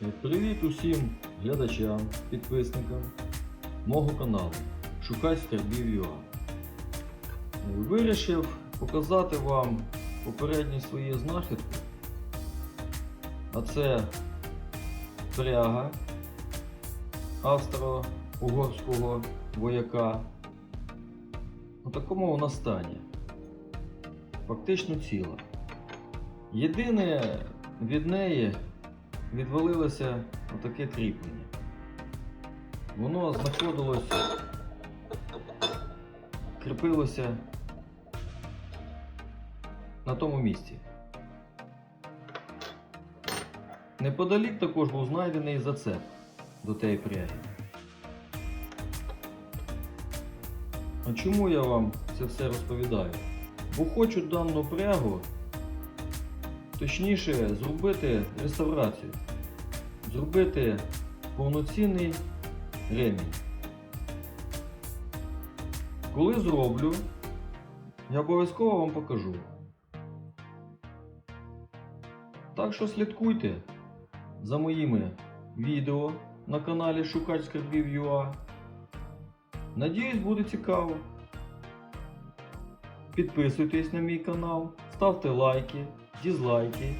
Привіт усім глядачам, підписникам мого каналу Шукай ЮА. Вирішив показати вам попередні свої знахідки. А це пряга австро-угорського вояка. У такому вона стані. Фактично ціла. Єдине від неї відвалилося отаке кріплення. Воно знаходилось, кріпилося на тому місці. Неподалік також був знайдений зацеп до тієї пряги. А чому я вам це все розповідаю? Бо хочу дану прягу точніше зробити реставрацію, зробити повноцінний ремінь. Коли зроблю, я обов'язково вам покажу. Так що слідкуйте за моїми відео на каналі Шукач Скарбів ЮА. Надіюсь, буде цікаво. Підписуйтесь на мій канал, ставте лайки, дізлайки.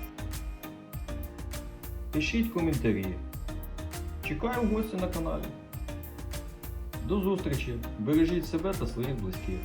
Пишіть коментарі. Чекаю гості на каналі. До зустрічі! Бережіть себе та своїх близьких.